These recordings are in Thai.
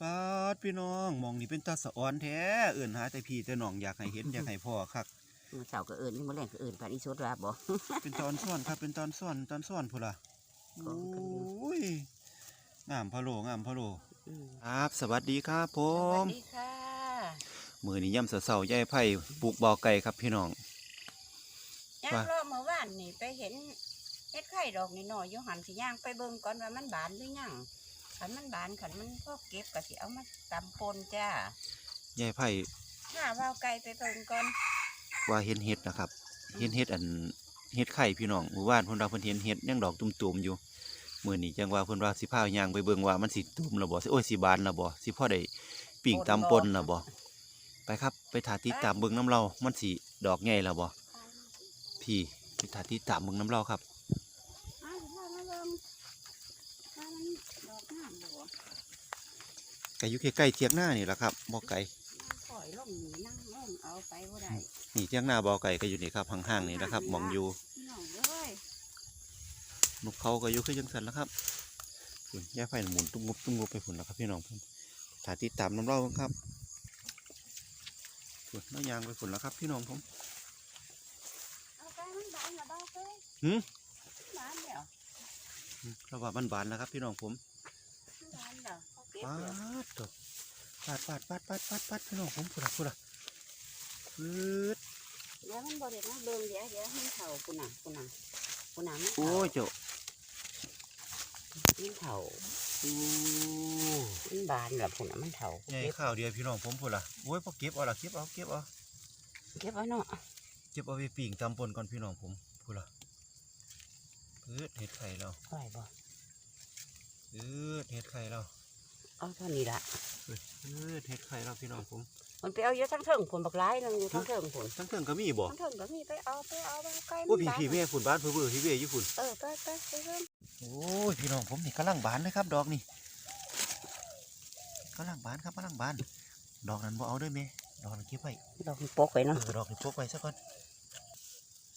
ปาดพี่น้องหมองนี่เป็นตาสะออนแท้เอื่นหาแต่พี่แต่น้องอยากให้เห็นอยากให้พ่อคักมื้อเช้าก็เอิ้นนี่มื้อแลงก็เอิ้นปานอีสดว่าบ่เป็นตอนซ่อนครับเป็นตอนซ่อนตอนซ่อนพุ่นล่ะขอโอ้งกันอยู่ยงามพะโลงามพะโลอืมครับ สวัสดีครับผสวัมสดีค่ะมือนี้ย่ำเสาๆยายไผ่ปลูกบ่อไก่ครับพี่น้องย่างว่ารอบเมื่อวานนี่ไปเห็นเฮ็ดไข่ดอกนี่หน่อยอยู่หันสิย่างไปเบิ่งก่อนว่ามันบานหรือยัง ขันมันบานขันมันพอเก็บก็สิเอามาตำปนจ้ายายไผ่ถ้าว่าวไก่ไปเบิ่งก่อนว่าเห็นเห็ดนะครับเห็นเห็ดอันเห็ดไข่พี่น้องหมู่บ้านเพิ่นว่าเพิ่นเห็นเห็ดยังดอกตุ่มๆอยู่มื้อนี้จังว่าเพิ่นว่าสิพาย่างไปเบิ่งว่ามันสิตุ่มแล้วบ่สิโอ้ยสิบานแล้วบ่สิพอได้ปิ่งตำปนแล้วบ่ไปครับไปถาติดตามเบิ่งน้ำเรา มันสิดอกใหญ่แล้วบ่พี่ไปถาติดตามเบิ่งน้ำเราครับ อ้าวว่ามาเบิ่งว่ามันดอกงามบ่ ก็อยู่ใกล้ๆเทียงหน้านี่แหละครับบ่ไกลนั่งปล่อยลงนี่นั่งลงเอาไปบ่ได้นี่เทียงหน้าบ่ไกลก็อยู่นี่ครับห่างๆนี่นะครับมองอยู่พี่น้องเอ้ยนกเขาก็อยู่คือจังซั่นแล้วครับพุ่นยายไผ่หมุนตุ้มงบตุ้มงบไปพุ่นแล้วครับพี่น้องพุ่นถาติดตามน้ำเราครับพุ่นน้ายางไปพุ่นแล้วครับ พี่น้องผมเอาไปมันบานแล้วบ่เอ้ยหืมบานแล้วเราว่ามันบานแล้วครับ พี่น้องผม ปาดตกปาดปาดปาดปาดปาดปาดพี่น้องผมพุ่นละพุ่นละปืดเดี๋ยวมันบ่ได้มาเบิ่งเดี๋ยวเดี๋ยวให้เฒ่าพุ่นน่ะพุ่นน่ะพุ่นน่ะมันโอ้ยเจ้ามันเฒ่าโอ้มันบานแล้วพุ่นน่ะมันเฒ่าใหญ่เข้าวเดียวพี่น้องผมพุ่นละโอ้ยพอเก็บเอาละเก็บเอาเก็บเอาเก็บไว้เนาะเก็บเอาไปปิ่งตำปนก่อนพี่น้องผมพุ่นละปืดเห็ดไข่เราไหวบ่ปืดเห็ดไข่เรา เอาเท่านี้ละปืดเห็ดไข่เราพี่น้องผมมันไปเอาอยู่ทั้งเทิงพุ่นบักหลายนึงอยู่ทั้งเทิงพุ่นทั้งเครื่องก็มีบ่ทั้งเทิงก็มีไปเอาไปเอาไปเอาไก่โอ้มันพี่บานพี่แม่ฝุ่นบ้านเพื่อเบื่อพี่เบื่ออยู่ฝุ่นเออไปไปไปเริ่มโอ้ยพี่น้องผมนี่กำลังบานเลยครับ ดอกนี่กำลังบานครับกำลังบาน ดอกนั้นบ่เอาด้วยแม่ดอกนั้นเก็บไว้ดอกมันปกไว้เอเนาะอดอกนี่พกไว้ซะก่อน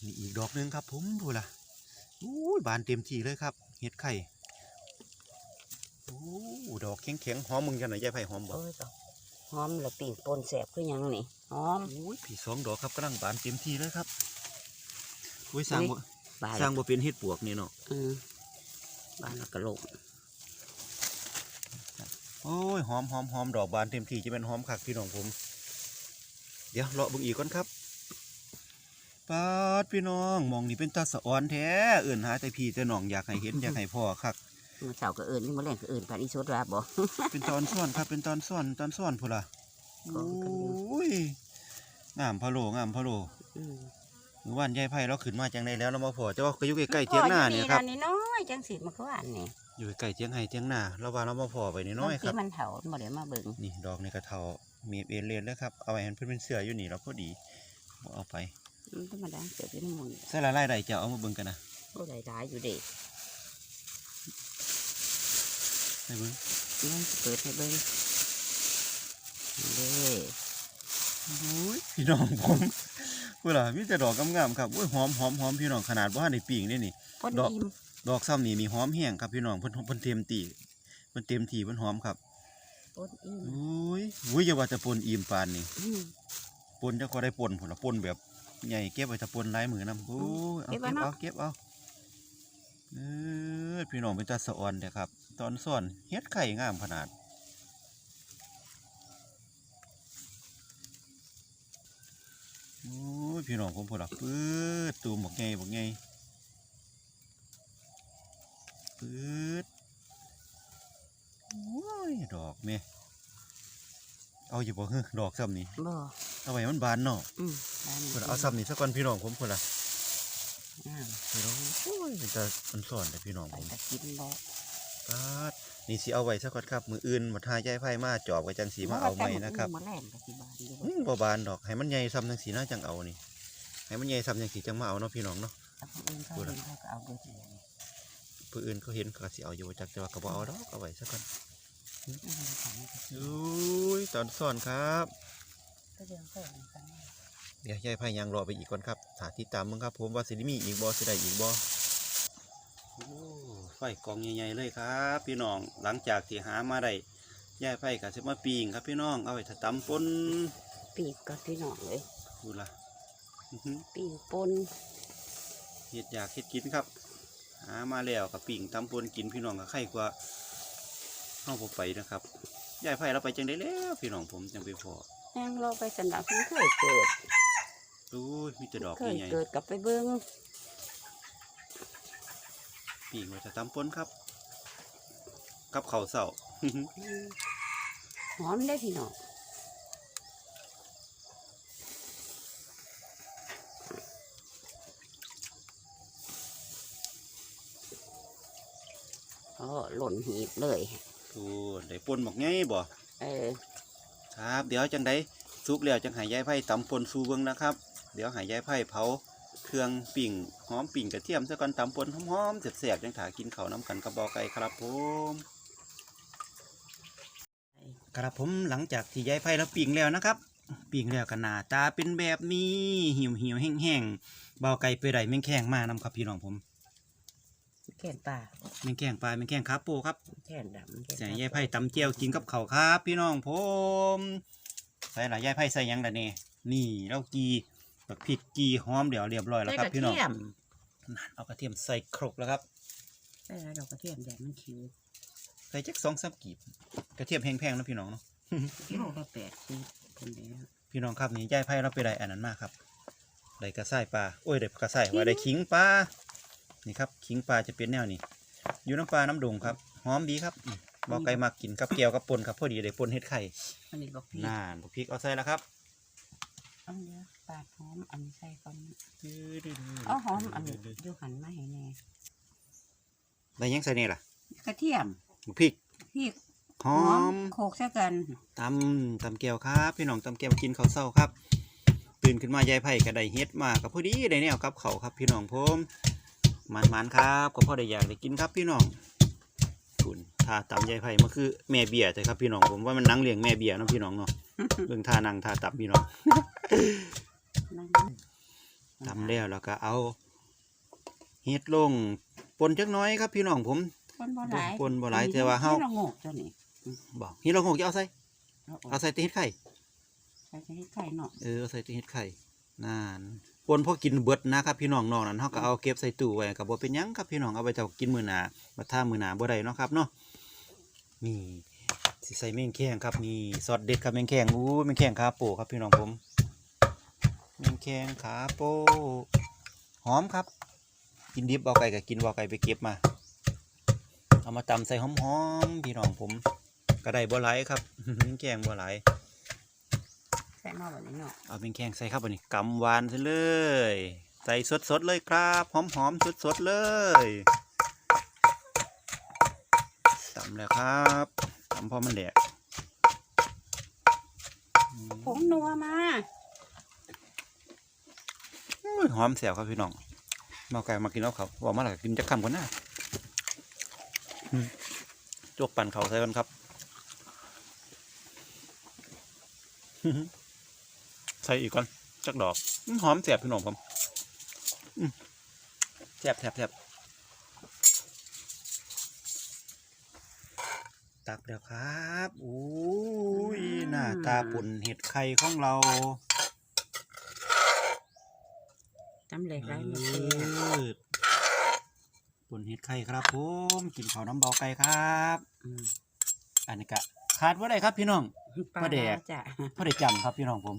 นี่อีกดอกหนึงครับผมดูล่ะอู้ยบานเต็มที่เลยครับเห็ดไข่ โอ้ดอกแข็งแข็งๆหอมมึงจังไหนยายไผ่หอมบ่เออดอกหอมแล้วปิ่งปนแสบคือหยังนี่หอมโอ้ยผีสองดอกครับกำลังบานเต็มที่เลยครับโอ้ยสร้างบ่บานสร้างบ่เป็นเห็ดปวกนี่เนาะอืมบานแล้วก็ลงโอ้ยหอมหอมหอมดอกบานเต็มที่จะเป็นหอมคักพี่น้องผม เดี๋ยวเลาะเบิ่งอีกก่อนครับปาดพี่น้องหมองนี่เป็นตาสะออนแท้เอื่นหาแต่พี่แต่น้องอยากให้เห็นอยากให้พ่อคัก มื้อเช้าก็เอิ้นนี่มื้อแลงก็เอิ้นปานอีสดว่าบ่เป็นตอนซ่อนครับเป็นตอนซ่อนตอนซ่อนพุ่นล่ะขอโองกันอยู่้ยงามพะโลงามพะโลอืมเมื่อวานยายไผ่เราขึ้นมาจังได้แล้วเรามาพอแต่ว่าก็อยู่ใกล้ๆเทียงหน้าเนี่ยครับพ่ออยู่นี่น้อยจังสิมาคืออันนี่อยู่ใกล้ๆเทียงไห้เทียงหน้าเราว่าเรามาพอไปน้อยๆครับที่มันเฒ่าบ่ได้มาเบิ่งนี่ดอกนี่กระเทามีเอเลนแล้วครับเอาไว้ให้เพื่อนเป็นเสืออยู่นี่เราพอดีบ่เอาไปมันธรรมดาเกิดอยู่ในหมู่นี่ใส่ละลายใดจะเอามาเบิ่งกันนะบ่ได้หลายอยู่เด้ ใส่เบิ่งมันเปิดให้เบิ่งเด้โอ้ยพี่น้องผมเวลามีแต่ดอกงามๆครับโอ้ยหอมหอมหอมพี่น้องขนาดว่าในปีงนี่นี่ปนดอกอิ่มดอกซ้ำนี่มีหอมแห้งครับพี่น้องเพิ่นเพิ่นเต็มตีเพิ่นเต็มทีเพิ่นหอมครับปนอิ่มโอ้ยโอ้ยอย่าว่าจะปนอิ่มปานนี่อืมปนจะก็ได้ปนผลละปนแบบใหญ่เก็บไว้ถ้าปนหลายมือนํโอ้ยเอาเก็เก็บบไว้เอาเนาะเก็บเอาเออพี่น้องเป็นตาสะออนเด้อครับ ตอนซ่อนเฮ็ดไข่งามขนาด โอ้ยพี่น้องผมพอละปื๊ดตูมบักใหญ่บักใหญ่ปื๊ดโอ้ย ดอกแม่ เอาอยู่บ่เฮ้อดอกซ้ำนี่บ่เอาไว้มันบานเนาะอืมบานพุ่นเอาซ้ำนี่สักก่อนพี่น้องผมพุ่นละงามพี่น้องโอ้ยเป็นตามันสอนแต่พี่น้องไปผม ตะกินบ่ ปาดนี่สิเอาไว้สักก่อนครับมืออื่นมาทายใจไพ่มาจอบไว้จังสีมาเอาใหม่นะครับมาแล่นกับที่บ้านอยู่อืมบ่บานดอกให้มันใหญ่ซ้ำจังสีน่าจังเอานี่ให้มันใหญ่ซ้ำจังสีจังมาเอาเนาะพี่น้องเนาะเอาคนอื่นเขาเห็นเขาก็เอาด้วยที่นี่ผู้อื่นเขาเห็นเขาสิเอาอยู่บ่จักแต่ว่าก็บ่เอาดอกเอาไว้สักก่อนอืมของมันก็อุ้ยตอนซ่อนครับก็เรื่องเพิ่มกันเดี๋ยวยายไพ่ยังรอไปอีกก่อนครับสาธิตตามมึงครับ ผมว่าสิได้มีอีกบ่สิได้อีกบ่ โอ้ไฟกองใหญ่ๆเลยครับ พี่น้องหลังจากที่หามาได้ยายไผ่ก็สิมาปีงครับพี่น้องเอาไว้ถ้าตำปนปีกก็พี่น้องเลยดูล่ะอื้อหือปีกปนเฮ็ดอยากเฮ็ดกินครับ หามาแล้วกับปิ่งตำปนกินพี่น้องก็ไข่กว่าเฮาบ่ไปนะครับยายไผ่เราไปจังได้แล้วพี่น้องผมจังไปพอแห้งเราไปสนับเพิ่นเคยเกิดดูมีแต่ดอกเคยใหญ่เกิดกลับไปเบิ้งๆ ปิ่งไว้ถ้าตำปนครับ กับข้าวเช้าหอมได้พี่น้องโอ้หล่นหีบเลยดูได้ปนหมกไงบ่ เออ ครับ เดี๋ยวจังไดสุกแล้วจังใหายายไผ่ตำปนสู่เบิ่งนะครับ เดี๋ยวใหายายไผ่เผา เครื่องปิ่งหอมปิ่งกระเทียมซะก่อนตำปนหอมๆแซ่บๆจังถากินข้าวน้ำกันกับบอไก่ครับผมครับผมหลังจากที่ยายไผ่เราปิ่งแล้วนะครับ ปิ่งแล้วก็หน้าตาเป็นแบบนี้เหี่ยวเหี่ยวๆแห้งๆเบาไก่ไปได้แมงแข้งมานำครับพี่น้องผมแก่นป่าแมงแข้งปลาแมงแข้งคาโปครับแก่นดำแก่นใส่ยายไผ่ตำเจียวกินกับข้าวครับ พี่น้องผมใส่หลายยายไผ่ใส่หยังล่ะเนี่ยนี่เรากี บักพริกกีหอมเดี๋ยวเรียบร้อยแล้วครับพี่น้องใส่กระเทียมนั่นเอากระเทียมใส่ครกแล้วครับใส่แล้วดอกกระเทียมแดงมันคิวใส่จักสองสามกีบกระเทียมแพงๆนะพี่น้องเนาะกิโลละแปดสิบคนเดียวพี่น้องครับนี่ยายไผ่เราไปได้อันนั้นมากครับได้กระส่ายปลาโอ้ยได้กระส่ายว่าได้ขิงปลานี่ครับขิงปลาจะเป็นแนวนี้อยู่น้ำปลาน้ำดงครับหอมดีครับอืมบอกไก่มากินกับแก้วกับปนครับพอดีได้ปนเห็ดไข่อันนี้บอกพี่น่านบุกพริกเอาใส่แล้วครับ อันเดียวปาดหอมอันนี้ใส่ก่อนเอาหอมอันนี้อยู่หันมาให้แน่ได้ยังใส่นี่ล่ะกระเทียมบุกพริกพริกหอมโขกใส่กันตำตำแก้วครับ พี่น้องตำแก้วกินข้าวเศร้าครับ ตื่นขึ้นมายายไผ่ก็ได้เฮ็ดมากับพอดีได้แนวกับเขาวครับ พี่น้องผมมันมันๆครับก็พอได้อยากได้กินครับพี่น้องคุณท่าตำยายไผ่มันคือแม่เบียร์แต่ครับพี่น้องผมว่ามันนังเลี้ยงแม่เบียร์เนาะพี่น้องเนาะเบิ่งท่านั่งท่าตำพี่น้องนั่น ตำแล้วแล้วก็เอาเฮ็ดลงปนจักหน้อยครับพี่น้องผมคนบ่หลายคนบ่หลายแต่ว่าเฮาที่เราโงกตัวนี้บอกเฮ็ดลงหกจะเอาใส่เอาออเอากใส่แติเฮ็ดไข่ใส่ให้ไข่เนาะเออเอาใส่ตู้เฮ็ดไข่นั่นปนพอกินเบิดนะครับพี่น้องนอกนั้นเฮาก็เอาเก็บใส่ตู้ไว้ก็บ่เป็นหยังครับพี่น้องเอาไปเจ้ากินมื้อหน้าบัดท่ามื้อหน้าบ่ได้เนาะครับเนาะนี่สิใส่แมงแข้งครับนี่ซอสเด็ดครับแมงแข้งอู้แมงแข้งขาโปครับพี่น้องผม แมงแข้งขาโปหอมครับ กินดิบเอาไก่ก็กินว่าไก่ไปเก็บมา เอามาตำใส่หอมๆพี่น้องผมก็ได้บ่หลายครับแมงแข้งบ่หลายใส่หม้อแบบนี้เนาะเอาเป็นแข้งใส่ครับวันนี้กำหวานซะเลย ใส่สดๆเลยครับหอมๆสดๆเลยตำแล้วครับตำพอมันแดกอืมผงนัวมาอุ้ย หอมแสบครับพี่น้องมาไก่มากินเอาเขาบอกมาหลักกินจะคำกว่าหน้าอืมจกปั่นเขาใส่กันครับใส่อีกก่อนจักดอกหอมแสบพี่น้องผมอื้อแสบแสบแสบตักแล้วครับอุ้ยหน้าตาปุ่นเห็ดไข่ของเรา ตำเหล็กไรหมดเอเลยอปุ่นเห็ดไข่ครับผมกินข้าวน้ำเบาไก่ครับอืมอันนี้ก็ขาดว่าได้ครับพี่น้องปลาปลาแดกจ้ะพอได้จำครับพี่น้องผม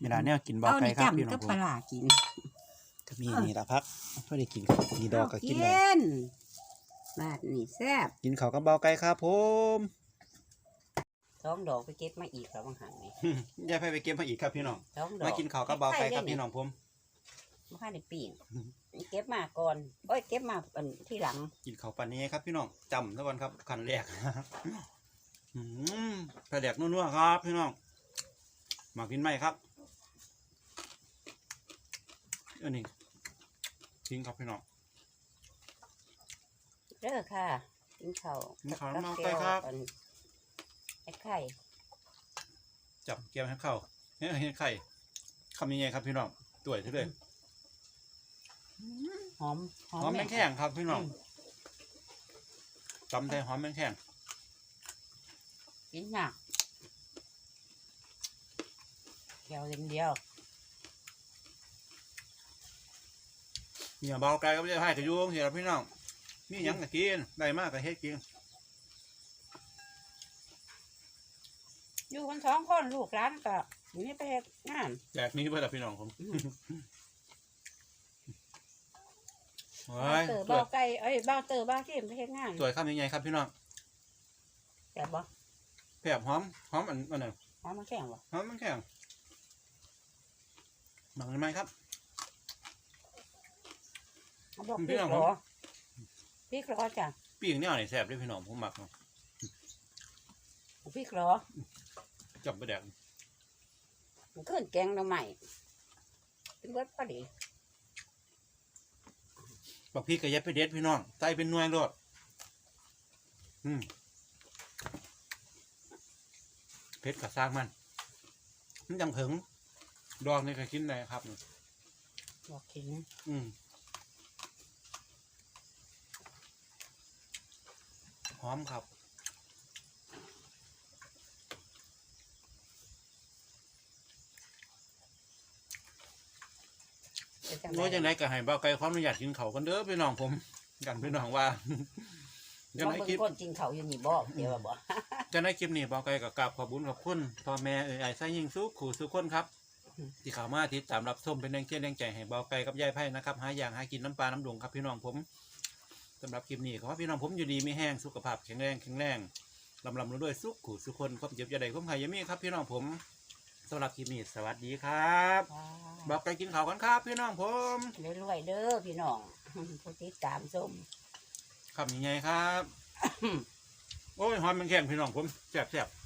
เวลาเนี่ยกินเบาเอาไก่นี่ครับพี่น้จำอกังบผมปลาร้ากินก็มีนี่ละพักพอได้กินครับมีดอกก็กินได้เอานบาดนี่แซ่บกินข้าวกับเบาไก่ครับผมสองดอกไปเก็บมาอีกแล้วบางหันนี่อย่าไปไปเก็บมาอีกครับพี่น้องสองดอกมากินข้าวกับเบาไก่ครับพี่น้องผม มาค่าในปีนอืมเก็บมาก่อนโอ้ยเก็บมาอันที่หลัง กินข้าวปันนี้ครับพี่น้องจำซะก่อนครับขันแรก อืมปลาแดกนัวๆครับ พี่น้องมากินไหมครับอันนี้ทิ้งครับพี่น้องเด้อค่ะกินข้าวกินข้าวกับน้ำแก้วไก่ครับอันไอ้ไข่จับเกี๊ยวให้เข้าเฮ้ยเฮ้ยไข่คำยังไงครับพี่น้องตัวใช่เลย หอมหอมแมงแข้งครับพี่น้องจำได้หอมแมงแข้งกิกินหนักเดียวเล่มเดียวเนี่ยเบาไกลก็ไม่ได้ให้กระยุงเหียพี่น้องมีหยังก็กินได้มากก็เฮ็ดกินอยู่กันสองคนลูกร้านก็อยู่นี่ไปเฮ็ดงานแจกนี้เพื่อนพี่น้องผม อืมโอ้ยเตอสวเบายไก่เอ้ยเบาเตอเบาเข้มไปเฮ็ดงานสวยข้ามยังไงครับพี่น้องแต่บ่แผบหอมหอมอันอันนั้นหอมมันแข็งบ่หอมมันแข็งหมักได้ไหมครับเขาบอกพี่พริกน้องหรผมอพริกหรอจ้ะปีกเนี่ยนี่แซ่บด้วยพี่น้องผมหมักเนาะพริกหรอจับไปแดกมันขึ้นแกงหน่อใหม่เป็นเบิดพอดี บักพี่ก็อยัดไปเด็ดพี่น้องใส่เป็นหน่วยรดอืมเพชรกับสร้างมันมันยังถึง ดอกนี่ก็กินได้ครับบอกขิงอืมหอมครับ เป็นจังว่าจังไดไดก็ให้เบาไก่ความอนุญาตกินเขาวกันเด้อพี่น้องผม กันพี่น้องว่าจังบ่ไดเบิ่คลิงปคนกินเขาวอยู่นี่บ่เดี๋ยวว่าบ่จังไดคลิปนี้เบาไก่กับกราบขอบคุญขอบคุณพ่อแม่เอ่ยไอ้ไส้ยิงสุขขู่สุขคนครับ ที่เข้ามาติดตามรับชมเป็นแรงเชียร์แรงใจให้เบาไก่กับยายไพ่นะครับหาอย่างหากินน้ำปลาน้ำดงครับพี่น้องผมสำหรับคลิปนี้ขอให้พี่น้องผมอยู่ดีไม่แห้งสุขภาพแข็งแรงแข็งแรงลำลำด้วยสุขขู่สุขคนความเจ็บจะได้ความหายอยามีครับพี่น้องผม สำหรับคลิปนี้สวัสดีครับเบาไก่กินข้าวกันครับพี่น้องผมรวยๆเด้อพี่น้องผู้ติดตามชมคำยังไงครับ โอ้ยหอมมันแข็งพี่น้องผมแซ่บแซ่บๆ